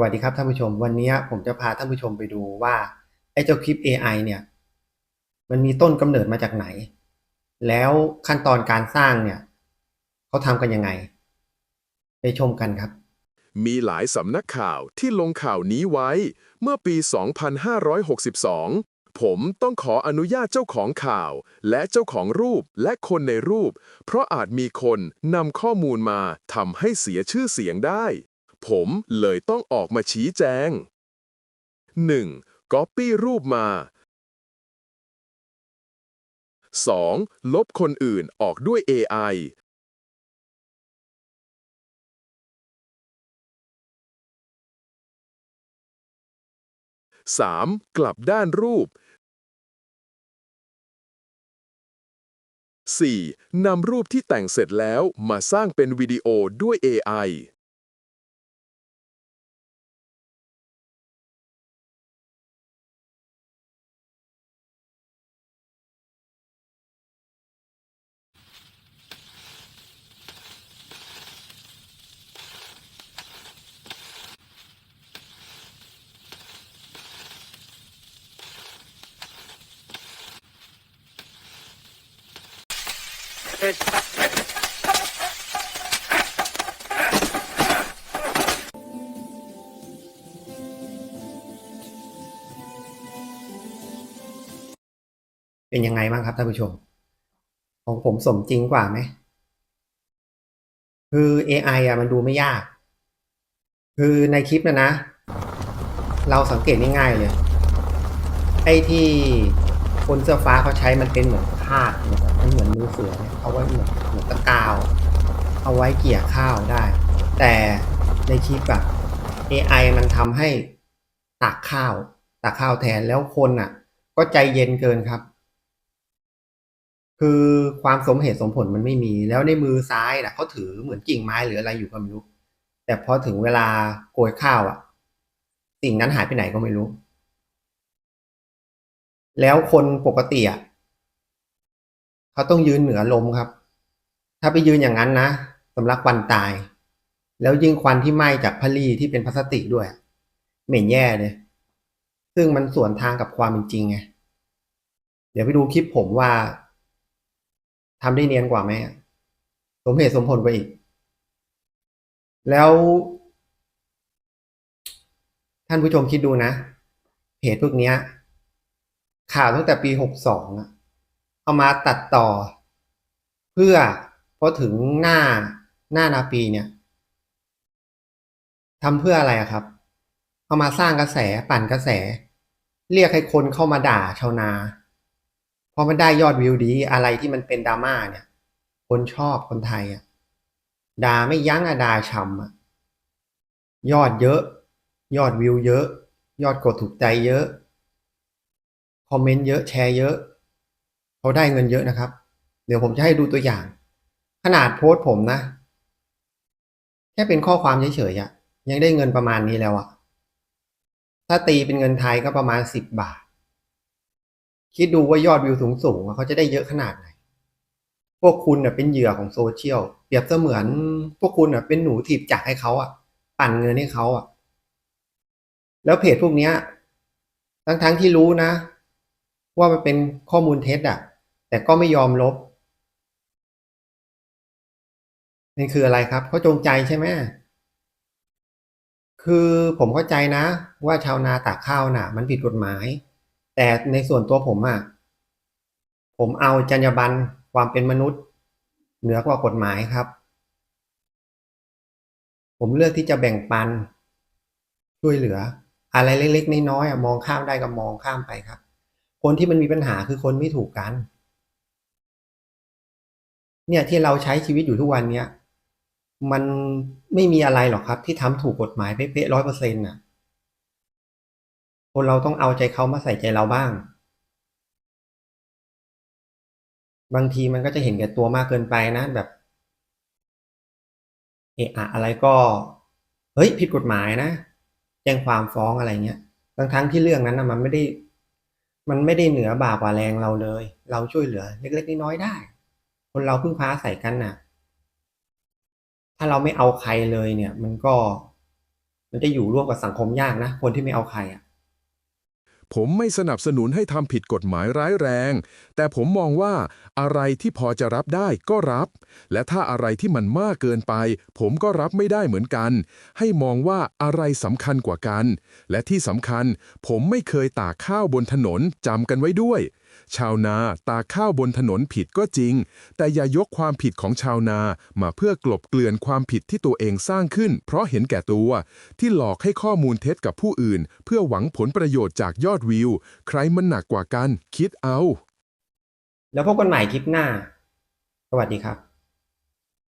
วัสดีครับท่านผู้ชม วันนี้ผมจะพาท่านผู้ชมไปดูว่าไอ้เจ้าคลิป AI เนี่ย มันมีต้นกำเนิดมาจากไหน แล้วขั้นตอนการสร้างเนี่ยเขาทำกันยังไง ไปชมกันครับ มีหลายสำนักข่าวที่ลงข่าวนี้ไว้ เมื่อปี 2562 ผมต้องขออนุญาตเจ้าของข่าว และเจ้าของรูปและคนในรูป เพราะอาจมีคนนำข้อมูลมาทำให้เสียชื่อเสียงได้ ผมเลยต้องออกมาชี้แจง 1. ก๊อปปี้รูปมา 2. ลบคนอื่นออกด้วย AI 3. กลับด้านรูป 4. นำรูปที่แต่งเสร็จแล้วมาสร้างเป็นวิดีโอด้วย AI เป็นยังไงบ้างครับท่านผู้ชม ของผมสมจริงกว่าไหม คือ AI อะมันดูไม่ยาก คือในคลิปนะนะ เราสังเกตง่ายๆเลย ไอ้ที่คนเสื้อฟ้าเขาใช้มันเป็นเหมือนคาดนะครับ มันเหมือนมือเสือเนี่ยเอาไว้เหมือนเหมือนตะกาว เอาไว้เกี่ยข้าวได้ แต่ในคลิปอะ AI มันทำให้ตักข้าวตักข้าวแทนแล้วคนอะก็ใจเย็นเกินครับ คือความสมเหตุสมผลมันไม่มี แล้วในมือซ้ายน่ะเขาถือเหมือนกิ่งไม้หรืออะไรอยู่ก็ไม่รู้ แต่พอถึงเวลาโกยข้าวอะสิ่งนั้นหายไปไหนก็ไม่รู้ แล้วคนปกติอะ เขาต้องยืนเหนือลมครับ ถ้าไปยืนอย่างนั้นนะสำลักควันตาย แล้วยิ่งควันที่ไหม้จากพลีที่เป็นพลาสติกด้วย เหม็นแย่เลย ซึ่งมันสวนทางกับความเป็นจริงไง เดี๋ยวไปดูคลิปผมว่าทำได้เนียนกว่าไหมสมเหตุสมผลกว่าอีก แล้วท่านผู้ชมคิดดูนะ เพจพวกนี้ข่าวตั้งแต่ปีหกสองอะ เอามาตัดต่อ เพื่อพอถึงหน้าหน้านาปีเนี่ยทำเพื่ออะไรครับ เอามาสร้างกระแสปั่นกระแส เรียกให้คนเข้ามาด่าชาวนาพอมันได้ยอดวิวดีอะไรที่มันเป็นดราม่าเนี่ย คนชอบคนไทยอะด่าไม่ยั้งอะด่าชำอะยอดเยอะ ยอดวิวเยอะ ยอดกดถูกใจเยอะ คอมเมนต์เยอะแชร์เยอะ เขาได้เงินเยอะนะครับ เดี๋ยวผมจะให้ดูตัวอย่าง ขนาดโพสต์ผมนะ แค่เป็นข้อความเฉยๆอะยังได้เงินประมาณนี้แล้วอะถ้าตีเป็นเงินไทยก็ประมาณสิบบาท คิดดูว่ายอดวิวสูงสูงๆเขาจะได้เยอะขนาดไหน พวกคุณเป็นเหยื่อของโซเชียล เปรียบเสมือน พวกคุณเป็นหนูถีบจักรให้เขาอะปั่นเงินให้เขาอะแล้วเพจพวกเนี้ยทั้งๆที่รู้นะ ว่ามันเป็นข้อมูลเท็จอะ แต่ก็ไม่ยอมลบนี่คืออะไรครับเขาจงใจใช่ไหมคือผมเข้าใจนะ ว่าชาวนาตากข้าวน่ะ มันผิดกฎหมาย แต่ในส่วนตัวผมอะผมเอาจรรยาบรรณความเป็นมนุษย์ เหนือกว่ากฎหมายครับ ผมเลือกที่จะแบ่งปัน ช่วยเหลือ อะไรเล็กๆน้อยๆมองข้ามได้ก็มองข้ามไปครับ คนที่มันมีปัญหาคือคนไม่ถูกกัน เนี่ยที่เราใช้ชีวิตอยู่ทุกวันเนี้ยมันไม่มีอะไรหรอกครับ ที่ทำถูกกฎหมายเป๊ะๆร้อยเปอร์เซ็นต์น่ะ คนเราต้องเอาใจเขามาใส่ใจเราบ้าง บางทีมันก็จะเห็นแก่ตัวมากเกินไปนะแบบเอะอะอะไรก็ เฮ้ยผิดกฎหมายนะแจ้งความฟ้องอะไรเงี้ยทั้งทั้งที่เรื่องนั้นนะมันไม่ได้ มันไม่ได้เหนือบ่ากว่าแรงเราเลย เราช่วยเหลือ เล็กๆน้อยๆได้ คนเราพึ่งพาใส่กันน่ะ ถ้าเราไม่เอาใครเลยเนี่ย มันก็มันจะอยู่ร่วมกับสังคมยากนะ คนที่ไม่เอาใครอะผมไม่สนับสนุนให้ทำผิดกฎหมายร้ายแรง แต่ผมมองว่าอะไรที่พอจะรับได้ก็รับ และถ้าอะไรที่มันมากเกินไป ผมก็รับไม่ได้เหมือนกัน ให้มองว่าอะไรสำคัญกว่ากัน และที่สำคัญ ผมไม่เคยตากข้าวบนถนนจำกันไว้ด้วยชาวนาตาข้าวบนถนนผิดก็จริง แต่อย่ายกความผิดของชาวนามาเพื่อกลบเกลื่อนความผิดที่ตัวเองสร้างขึ้น เพราะเห็นแก่ตัว ที่หลอกให้ข้อมูลเท็จกับผู้อื่น เพื่อหวังผลประโยชน์จากยอดวิว ใครมันหนักกว่ากัน คิดเอา แล้วพบกันใหม่คลิปหน้า สวัสดีครับ